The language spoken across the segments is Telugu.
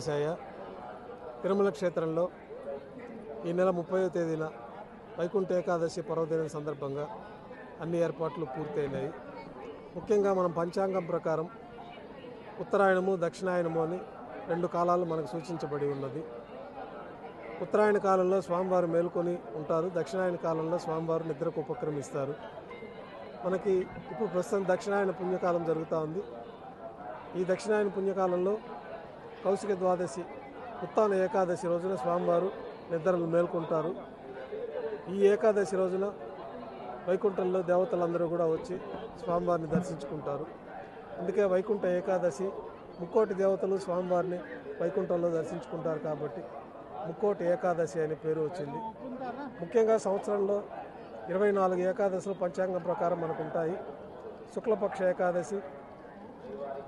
వెంకటేశయ్య తిరుమల క్షేత్రంలో ఈ నెల ముప్పైవ తేదీన వైకుంఠ ఏకాదశి పర్వదినం సందర్భంగా అన్ని ఏర్పాట్లు పూర్తయినాయి. ముఖ్యంగా మనం పంచాంగం ప్రకారం ఉత్తరాయణము దక్షిణాయనము అని రెండు కాలాలు మనకు సూచించబడి ఉన్నది. ఉత్తరాయణ కాలంలో స్వామివారు మేలుకొని ఉంటారు. దక్షిణాయన కాలంలో స్వామివారు నిద్రకు ఉపక్రమిస్తారు. మనకి ఇప్పుడు ప్రస్తుతం దక్షిణాయన పుణ్యకాలం జరుగుతూ ఉంది. ఈ దక్షిణాయన పుణ్యకాలంలో కౌశిక ద్వాదశి ఉత్తాన ఏకాదశి రోజున స్వామివారు నిద్రలు మేల్కొంటారు. ఈ ఏకాదశి రోజున వైకుంఠంలో దేవతలందరూ కూడా వచ్చి స్వామివారిని దర్శించుకుంటారు. అందుకే వైకుంఠ ఏకాదశి ముక్కోటి దేవతలు స్వామివారిని వైకుంఠంలో దర్శించుకుంటారు కాబట్టి ముక్కోటి ఏకాదశి అనే పేరు వచ్చింది. ముఖ్యంగా సంవత్సరంలో ఇరవై నాలుగు ఏకాదశులు పంచాంగం ప్రకారం మనకు ఉంటాయి శుక్లపక్ష ఏకాదశి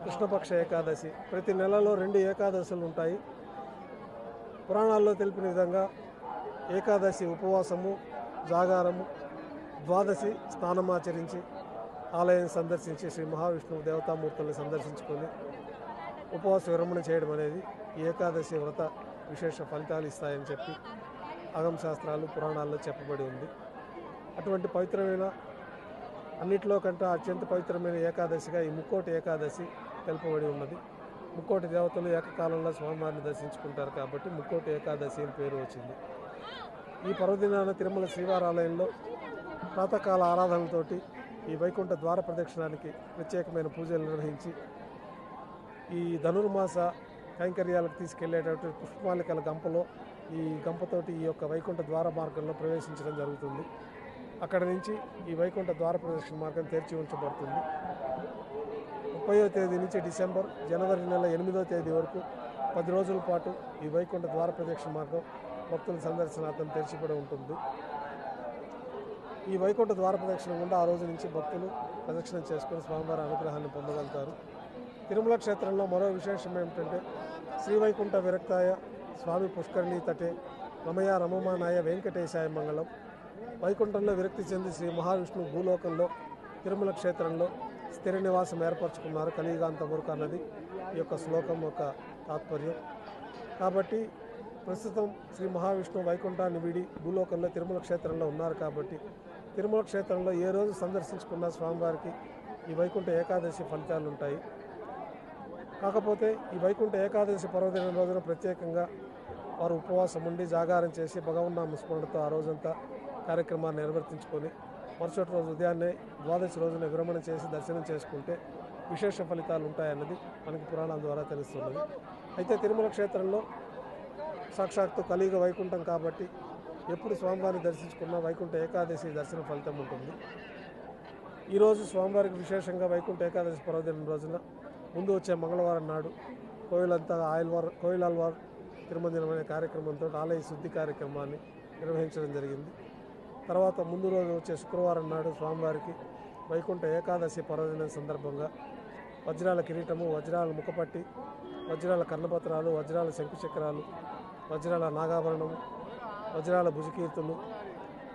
కృష్ణపక్ష ఏకాదశి. ప్రతి నెలలో రెండు ఏకాదశులు ఉంటాయి. పురాణాల్లో తెలిపిన విధంగా ఏకాదశి ఉపవాసము జాగారము ద్వాదశి స్నానమాచరించి ఆలయం సందర్శించి శ్రీ మహావిష్ణువు దేవతామూర్తుల్ని సందర్శించుకొని ఉపవాస విరమణ చేయడం అనేది ఏకాదశి వ్రత విశేష ఫలితాలు ఇస్తాయని చెప్పి అగం శాస్త్రాలు పురాణాల్లో చెప్పబడి ఉంది. అటువంటి పవిత్రమైన అన్నిట్లో కంటే అత్యంత పవిత్రమైన ఏకాదశిగా ఈ ముక్కోటి ఏకాదశి తెలుపబడి ఉన్నది. ముక్కోటి దేవతలు ఏకకాలంలో స్వామివారిని దర్శించుకుంటారు కాబట్టి ముక్కోటి ఏకాదశి అని పేరు వచ్చింది. ఈ పర్వదినాన తిరుమల శ్రీవారాలయంలో ప్రాతకాల ఆరాధనలతోటి ఈ వైకుంఠ ద్వార ప్రదక్షిణానికి ప్రత్యేకమైన పూజలు నిర్వహించి ఈ ధనుర్మాస కైంకర్యాలకు తీసుకెళ్ళేటటువంటి పుష్పమాలికల గంపలో ఈ గంపతోటి ఈ యొక్క వైకుంఠ ద్వార మార్గంలో ప్రవేశించడం జరుగుతుంది. అక్కడ నుంచి ఈ వైకుంఠ ద్వార ప్రదక్షిణ మార్గం తెరిచి ఉంచబడుతుంది. ముప్పయో తేదీ నుంచి డిసెంబర్ జనవరి నెల ఎనిమిదో తేదీ వరకు పది రోజుల పాటు ఈ వైకుంఠ ద్వార ప్రదక్షిణ మార్గం భక్తుల సందర్శనార్థం తెరిచిపడి ఉంటుంది. ఈ వైకుంఠ ద్వార ప్రదక్షిణ గుండా ఆ రోజు నుంచి భక్తులు ప్రదక్షిణ చేసుకుని స్వామివారి అనుగ్రహాన్ని పొందగలుగుతారు. తిరుమల క్షేత్రంలో మరో విశేషం ఏమిటంటే శ్రీ వైకుంఠ విరక్తాయ స్వామి పుష్కరిణి తటే రమయ రమమానాయ వెంకటేశాయ మంగళం. వైకుంఠంలో విరక్తి చెంది శ్రీ మహావిష్ణువు భూలోకంలో తిరుమల క్షేత్రంలో స్థిర నివాసం ఏర్పరచుకున్నారు కలియుగాంత వరకు అన్నది ఈ యొక్క శ్లోకం యొక్క తాత్పర్యం. కాబట్టి ప్రస్తుతం శ్రీ మహావిష్ణు వైకుంఠాన్ని వీడి భూలోకంలో తిరుమల క్షేత్రంలో ఉన్నారు కాబట్టి తిరుమల క్షేత్రంలో ఏ రోజు సందర్శించుకున్న స్వామివారికి ఈ వైకుంఠ ఏకాదశి ఫలితాలు ఉంటాయి. కాకపోతే ఈ వైకుంఠ ఏకాదశి పర్వదిన రోజున ప్రత్యేకంగా వారు ఉపవాసం ఉండి జాగారం చేసి భగవన్నామ స్మరణతో ఆ రోజంతా కార్యక్రమాన్ని నిర్వర్తించుకొని మరుసటి రోజు ఉదయాన్నే ద్వాదశి రోజున విరమణ చేసి దర్శనం చేసుకుంటే విశేష ఫలితాలు ఉంటాయన్నది మనకి పురాణాల ద్వారా తెలుస్తున్నది. అయితే తిరుమల క్షేత్రంలో సాక్షాత్తు కలియుగ వైకుంఠం కాబట్టి ఎప్పుడు స్వామివారిని దర్శించుకున్నా వైకుంఠ ఏకాదశి దర్శన ఫలితం ఉంటుంది. ఈరోజు స్వామివారికి విశేషంగా వైకుంఠ ఏకాదశి పర్వదినం రోజున ముందు వచ్చే మంగళవారం నాడు కోయిలంతా ఆయిల్వార్ కోయిలాల్వార్ తిరుమందిరం అనే కార్యక్రమంతో ఆలయ శుద్ధి కార్యక్రమాన్ని నిర్వహించడం జరిగింది. తర్వాత ముందు రోజు వచ్చే శుక్రవారం నాడు స్వామివారికి వైకుంఠ ఏకాదశి పర్వదినం సందర్భంగా వజ్రాల కిరీటము వజ్రాల ముఖపట్టి వజ్రాల కర్ణపత్రాలు వజ్రాల శంకుచక్రాలు వజ్రాల నాగాభరణము వజ్రాల భుజకీర్తులు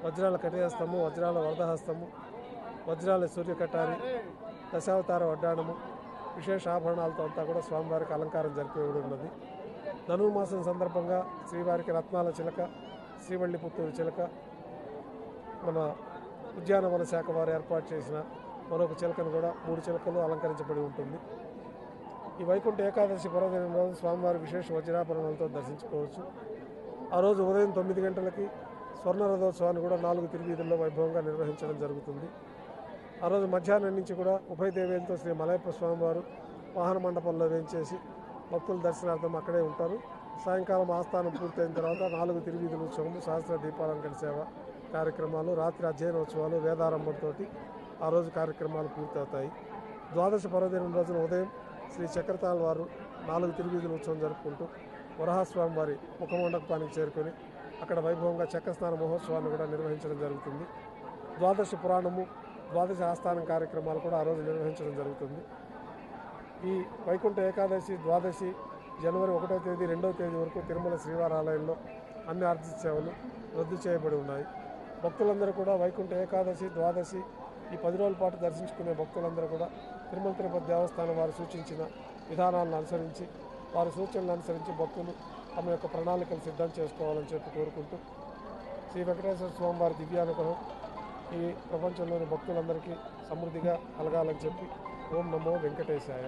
వజ్రాల కటిహస్తము వజ్రాల వరదహస్తము వజ్రాల సూర్యకటారి దశావతార వడ్డాణము విశేష ఆభరణాలతో అంతా కూడా స్వామివారికి అలంకారం జరిపి ఉన్నది. ధనుర్మాసం సందర్భంగా శ్రీవారికి రత్నాల చిలక శ్రీవల్లి పుత్తూరు చిలక మన ఉద్యానవన శాఖ వారు ఏర్పాటు చేసిన మరొక చిలకను కూడా మూడు చిలకలు అలంకరించబడి ఉంటుంది. ఈ వైకుంఠ ఏకాదశి పర్వదినం రోజు స్వామివారి విశేష వజ్రాభరణాలతో దర్శించుకోవచ్చు. ఆ రోజు ఉదయం తొమ్మిది గంటలకి స్వర్ణ రథోత్సవాన్ని కూడా నాలుగు తిరువీధుల్లో వైభవంగా నిర్వహించడం జరుగుతుంది. ఆ రోజు మధ్యాహ్నం నుంచి కూడా ఉభయ దేవేలతో శ్రీ మలయప్ప స్వామివారు వాహన మండపంలో వేంచేసి భక్తుల దర్శనార్థం అక్కడే ఉంటారు. సాయంకాలం ఆస్థానం పూర్తయిన తర్వాత నాలుగు తిరువీధుల ఉత్సవము సహస్ర దీపాలంకరణ సేవ కార్యక్రమాలు రాత్రి అధ్యయనోత్సవాలు వేదారంభంతో ఆ రోజు కార్యక్రమాలు పూర్తవుతాయి. ద్వాదశ పర్వదినం రోజున ఉదయం శ్రీ చక్రతాల్ వారు నాలుగు తిరువీధుల ఉత్సవం జరుపుకుంటూ వరహాస్వామి వారి ముఖమండపానికి చేరుకొని అక్కడ వైభవంగా చక్రస్నాన మహోత్సవాన్ని కూడా నిర్వహించడం జరుగుతుంది. ద్వాదశ పురాణము ద్వాదశ ఆస్థానం కార్యక్రమాలు కూడా ఆ రోజు నిర్వహించడం జరుగుతుంది. ఈ వైకుంఠ ఏకాదశి ద్వాదశి జనవరి ఒకటో తేదీ రెండవ తేదీ వరకు తిరుమల శ్రీవారాలయంలో అన్ని ఆర్థిక సేవలు రద్దు చేయబడి ఉన్నాయి. భక్తులందరూ కూడా వైకుంఠ ఏకాదశి ద్వాదశి ఈ పది రోజుల పాటు దర్శించుకునే భక్తులందరూ కూడా తిరుమల తిరుపతి దేవస్థానం వారు సూచించిన విధానాలను అనుసరించి వారి సూచనలు అనుసరించి భక్తులు తమ యొక్క ప్రణాళికలు సిద్ధం చేసుకోవాలని చెప్పి కోరుకుంటూ శ్రీ వెంకటేశ్వర స్వామి వారి దివ్యానుగ్రహం ఈ ప్రపంచంలోని భక్తులందరికీ సమృద్ధిగా కలగాలని చెప్పి ఓం నమో వెంకటేశాయ.